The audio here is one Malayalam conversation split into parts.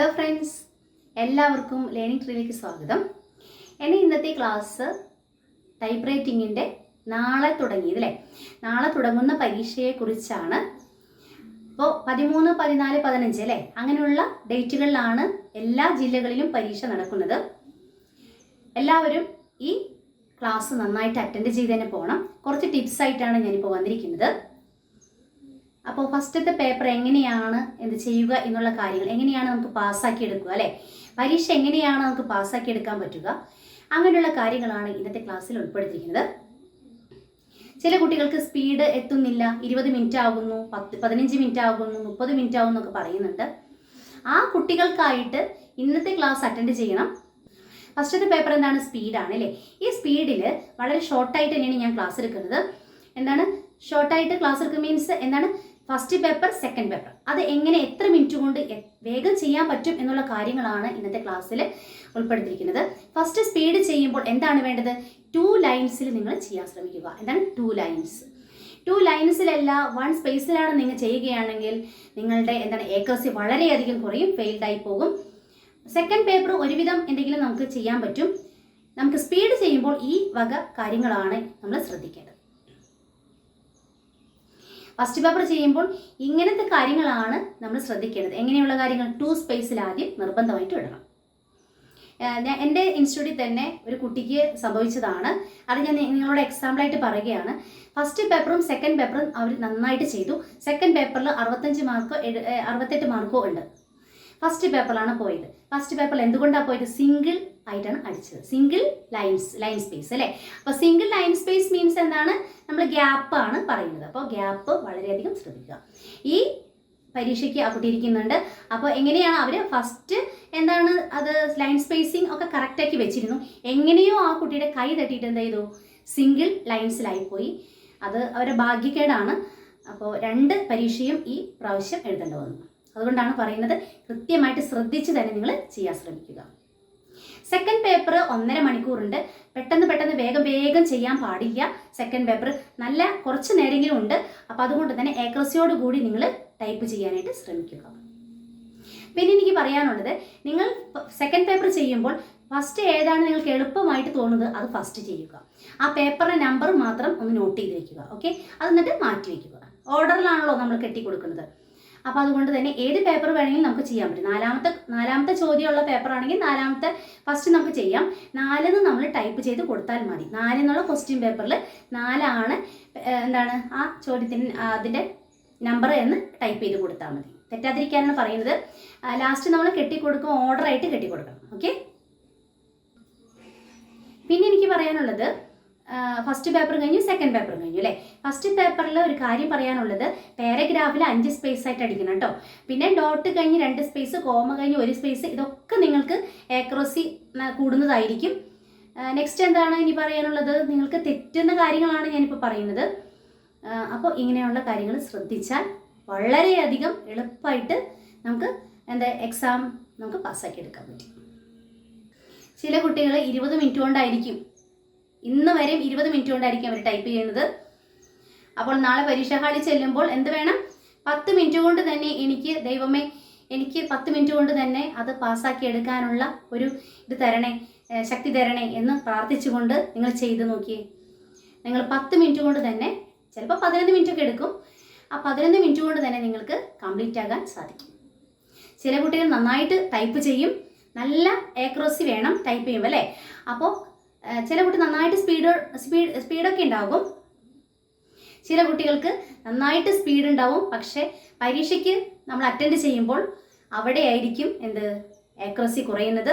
ഹലോ ഫ്രണ്ട്സ് എല്ലാവർക്കും ലേണിംഗ് ട്രീയിലേക്ക് സ്വാഗതം. എന്റെ ഇന്നത്തെ ക്ലാസ് ടൈപ്പ് റൈറ്റിങ്ങിന്റെ നാളെ തുടങ്ങിയത് അല്ലേ? നാളെ തുടങ്ങുന്ന പരീക്ഷയെക്കുറിച്ചാണ്. അപ്പോൾ പതിമൂന്ന് പതിനാല് പതിനഞ്ച് അല്ലേ? അങ്ങനെയുള്ള ഡേറ്റുകളിലാണ് എല്ലാ ജില്ലകളിലും പരീക്ഷ നടക്കുന്നത്. എല്ലാവരും ഈ ക്ലാസ് നന്നായിട്ട് അറ്റൻഡ് ചെയ്ത് തന്നെ പോകണം കുറച്ച് ടിപ്സ് ആയിട്ടാണ് ഞാനിപ്പോൾ വന്നിരിക്കുന്നത്. അപ്പോൾ ഫസ്റ്റത്തെ പേപ്പർ എങ്ങനെയാണ് എന്ത് ചെയ്യുക എന്നുള്ള കാര്യങ്ങൾ എങ്ങനെയാണ് നമുക്ക് പാസ്സാക്കി എടുക്കുക അല്ലേ? പരീക്ഷ എങ്ങനെയാണ് നമുക്ക് പാസ്സാക്കി എടുക്കാൻ പറ്റുക? അങ്ങനെയുള്ള കാര്യങ്ങളാണ് ഇന്നത്തെ ക്ലാസ്സിൽ ഉൾപ്പെടുത്തിയിരിക്കുന്നത്. ചില കുട്ടികൾക്ക് സ്പീഡ് എത്തുന്നില്ല ഇരുപത് മിനിറ്റ് ആകുന്നു പത്ത് പതിനഞ്ച് മിനിറ്റ് ആകുന്നു മുപ്പത് മിനിറ്റ് ആകുന്നു എന്നൊക്കെ പറയുന്നുണ്ട്. ആ കുട്ടികൾക്കായിട്ട് ഇന്നത്തെ ക്ലാസ് അറ്റൻഡ് ചെയ്യണം. ഫസ്റ്റത്തെ പേപ്പർ എന്താണ്? സ്പീഡാണ് അല്ലേ? ഈ സ്പീഡിൽ വളരെ ഷോർട്ടായിട്ട് തന്നെയാണ് ഞാൻ ക്ലാസ് എടുക്കുന്നത്. എന്താണ്? ഷോർട്ടായിട്ട് ക്ലാസ് എടുക്കുക മീൻസ് എന്താണ്? ഫസ്റ്റ് പേപ്പർ സെക്കൻഡ് പേപ്പർ അത് എങ്ങനെ എത്ര മിനിറ്റ് കൊണ്ട് വേഗം ചെയ്യാൻ പറ്റും എന്നുള്ള കാര്യങ്ങളാണ് ഇന്നത്തെ ക്ലാസ്സിൽ ഉൾപ്പെടുത്തിയിരിക്കുന്നത്. ഫസ്റ്റ് സ്പീഡ് ചെയ്യുമ്പോൾ എന്താണ് വേണ്ടത്? ടു ലൈൻസിൽ നിങ്ങൾ ചെയ്യാൻ ശ്രമിക്കുക. എന്താണ്? ടു ലൈൻസ് ടു ലൈൻസിലല്ല വൺ സ്പേസിലാണ് നിങ്ങൾ ചെയ്യുകയാണെങ്കിൽ നിങ്ങളുടെ എന്താണ്? ഏക്കസി വളരെയധികം കുറയും ഫെയിൽഡായി പോകും. സെക്കൻഡ് പേപ്പർ ഒരുവിധം എന്തെങ്കിലും നമുക്ക് ചെയ്യാൻ പറ്റും. നമുക്ക് സ്പീഡ് ചെയ്യുമ്പോൾ ഈ വക കാര്യങ്ങളാണ് നമ്മൾ ശ്രദ്ധിക്കേണ്ടത്. ഫസ്റ്റ് പേപ്പർ ചെയ്യുമ്പോൾ ഇങ്ങനത്തെ കാര്യങ്ങളാണ് നമ്മൾ ശ്രദ്ധിക്കേണ്ടത്. എങ്ങനെയുള്ള കാര്യങ്ങൾ? ടു സ്പേസിൽ ആദ്യം നിർബന്ധമായിട്ട് ഇടണം ഞാൻ എന്റെ ഇൻസ്റ്റിറ്റ്യൂട്ടിൽ തന്നെ ഒരു കുട്ടിക്ക് സംഭവിച്ചതാണ്. അത് ഞാൻ നിങ്ങളോട് എക്സാമ്പിളായിട്ട് പറയുകയാണ്. ഫസ്റ്റ് പേപ്പറും സെക്കൻഡ് പേപ്പറും അവർ നന്നായിട്ട് ചെയ്തു. സെക്കൻഡ് പേപ്പറിൽ അറുപത്തഞ്ച് മാർക്കോ അറുപത്തെട്ട് മാർക്കോ ഉണ്ട്. ഫസ്റ്റ് പേപ്പറാണ് പോയത്. ഫസ്റ്റ് പേപ്പറിൽ എന്തുകൊണ്ടാണ് പോയത്? സിംഗിൾ ആയിട്ടാണ് അടിച്ചത്. സിംഗിൾ ലൈൻസ് ലൈൻ സ്പേസ് അല്ലേ? അപ്പോൾ സിംഗിൾ ലൈൻ സ്പേസ് മീൻസ് എന്താണ്? നമ്മൾ ഗ്യാപ്പ് ആണ് പറയുന്നത്. അപ്പോൾ ഗ്യാപ്പ് വളരെയധികം ശ്രദ്ധിക്കുക. ഈ പരീക്ഷയ്ക്ക് ആ കുട്ടി ഇരിക്കുന്നുണ്ട്. അപ്പോൾ എങ്ങനെയാണ് അവർ ഫസ്റ്റ് എന്താണ് അത് ലൈൻ സ്പേസിങ് ഒക്കെ കറക്റ്റാക്കി വെച്ചിരുന്നു? എങ്ങനെയോ ആ കുട്ടിയുടെ കൈ തട്ടിയിട്ട് എന്ത് ചെയ്തു? സിംഗിൾ ലൈൻസിലായി പോയി അത് അവരുടെ ഭാഗ്യക്കേടാണ്. അപ്പോൾ രണ്ട് പരീക്ഷയും ഈ പ്രാവശ്യം എഴുതേണ്ടി വന്നു. അതുകൊണ്ടാണ് പറയുന്നത് കൃത്യമായിട്ട് ശ്രദ്ധിച്ച് തന്നെ നിങ്ങൾ ചെയ്യാൻ ശ്രമിക്കുക. സെക്കൻഡ് പേപ്പർ ഒന്നര മണിക്കൂറുണ്ട്. പെട്ടെന്ന് പെട്ടെന്ന് വേഗം വേഗം ചെയ്യാൻ പാടില്ല. സെക്കൻഡ് പേപ്പർ നല്ല കുറച്ച് നേരെങ്കിലും ഉണ്ട്. അപ്പോൾ അതുകൊണ്ട് തന്നെ ഏക്രസിയോട് കൂടി നിങ്ങൾ ടൈപ്പ് ചെയ്യാനായിട്ട് ശ്രമിക്കുക. പിന്നെ എനിക്ക് പറയാനുള്ളത് നിങ്ങൾ സെക്കൻഡ് പേപ്പർ ചെയ്യുമ്പോൾ ഫസ്റ്റ് ഏതാണ് നിങ്ങൾക്ക് എളുപ്പമായിട്ട് തോന്നുന്നത് അത് ഫസ്റ്റ് ചെയ്യുക. ആ പേപ്പറിന്റെ നമ്പർ മാത്രം ഒന്ന് നോട്ട് ചെയ്ത് വെക്കുക ഓക്കെ അത് എന്നിട്ട് മാറ്റി വെക്കുക. ഓർഡറിലാണല്ലോ നമ്മൾ കെട്ടി കൊടുക്കുന്നത് അപ്പോൾ അതുകൊണ്ട് തന്നെ ഏത് പേപ്പർ വേണമെങ്കിലും നമുക്ക് ചെയ്യാൻ പറ്റും. നാലാമത്തെ നാലാമത്തെ ചോദ്യമുള്ള പേപ്പർ ആണെങ്കിൽ നാലാമത്തെ ഫസ്റ്റ് നമുക്ക് ചെയ്യാം. നാലെന്ന് നമ്മൾ ടൈപ്പ് ചെയ്ത് കൊടുത്താൽ മതി. നാലെന്നുള്ള ക്വസ്റ്റ്യൻ പേപ്പറിൽ നാലാണ് എന്താണ്? ആ ചോദ്യത്തിന് അതിന്റെ നമ്പർ എന്ന് ടൈപ്പ് ചെയ്ത് കൊടുത്താൽ മതി. തെറ്റാതിരിക്കാനാണ് പറയുന്നത്. ലാസ്റ്റ് നമ്മൾ കെട്ടിക്കൊടുക്കും ഓർഡറായിട്ട് കെട്ടിക്കൊടുക്കണം. ഓക്കെ പിന്നെ എനിക്ക് പറയാനുള്ളത് ഫസ്റ്റ് പേപ്പർ കഴിഞ്ഞു സെക്കൻഡ് പേപ്പർ കഴിഞ്ഞു അല്ലേ? ഫസ്റ്റ് പേപ്പറിൽ ഒരു കാര്യം പറയാനുള്ളത് പാരഗ്രാഫിൽ അഞ്ച് സ്പേസ് ആയിട്ട് അടിക്കണം കേട്ടോ പിന്നെ ഡോട്ട് കഴിഞ്ഞ് രണ്ട് സ്പേസ് കോമ കഴിഞ്ഞ് ഒരു സ്പേസ് ഇതൊക്കെ നിങ്ങൾക്ക് ഏക്രോസി കൂടുന്നതായിരിക്കും. നെക്സ്റ്റ് എന്താണ് ഇനി പറയാനുള്ളത്? നിങ്ങൾക്ക് തെറ്റുന്ന കാര്യങ്ങളാണ് ഞാനിപ്പോൾ പറയുന്നത്. അപ്പോൾ ഇങ്ങനെയുള്ള കാര്യങ്ങൾ ശ്രദ്ധിച്ചാൽ വളരെയധികം എളുപ്പമായിട്ട് നമുക്ക് എന്താ എക്സാം നമുക്ക് പാസ്സാക്കി എടുക്കാൻ പറ്റും. ചില കുട്ടികൾ ഇരുപത് മിനിറ്റ് കൊണ്ടായിരിക്കും. ഇന്ന് വരെയും ഇരുപത് മിനിറ്റ് കൊണ്ടായിരിക്കും അവർ ടൈപ്പ് ചെയ്യുന്നത്. അപ്പോൾ നാളെ പരീക്ഷാ ഹാളിൽ ചെല്ലുമ്പോൾ എന്ത് വേണം? പത്ത് മിനിറ്റ് കൊണ്ട് തന്നെ എനിക്ക് ദൈവമേ എനിക്ക് പത്ത് മിനിറ്റ് കൊണ്ട് തന്നെ അത് പാസ്സാക്കി എടുക്കാനുള്ള ഒരു ഇത് തരണേ ശക്തി തരണേ എന്ന് പ്രാർത്ഥിച്ചുകൊണ്ട് നിങ്ങൾ ചെയ്ത് നോക്കിയേ. നിങ്ങൾ പത്ത് മിനിറ്റ് കൊണ്ട് തന്നെ ചിലപ്പോൾ പതിനൊന്ന് മിനിറ്റ് ഒക്കെ എടുക്കും. ആ പതിനൊന്ന് മിനിറ്റ് കൊണ്ട് തന്നെ നിങ്ങൾക്ക് കംപ്ലീറ്റ് ആകാൻ സാധിക്കും. ചില കുട്ടികൾ നന്നായിട്ട് ടൈപ്പ് ചെയ്യും. നല്ല ഏക്രോസി വേണം ടൈപ്പ് ചെയ്യുമ്പോൾ അല്ലേ? അപ്പോൾ ചില കുട്ടി നന്നായിട്ട് സ്പീഡ് സ്പീഡ് സ്പീഡൊക്കെ ഉണ്ടാകും. ചില കുട്ടികൾക്ക് നന്നായിട്ട് സ്പീഡ് ഉണ്ടാവും. പക്ഷേ പരീക്ഷയ്ക്ക് നമ്മൾ അറ്റൻഡ് ചെയ്യുമ്പോൾ അവിടെയായിരിക്കും എന്ത്? ആക്യുറസി കുറയുന്നത്.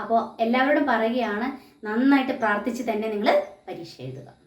അപ്പോൾ എല്ലാവരോടും പറയുകയാണ് നന്നായിട്ട് പ്രാർത്ഥിച്ച് തന്നെ നിങ്ങൾ പരീക്ഷ എഴുതുക.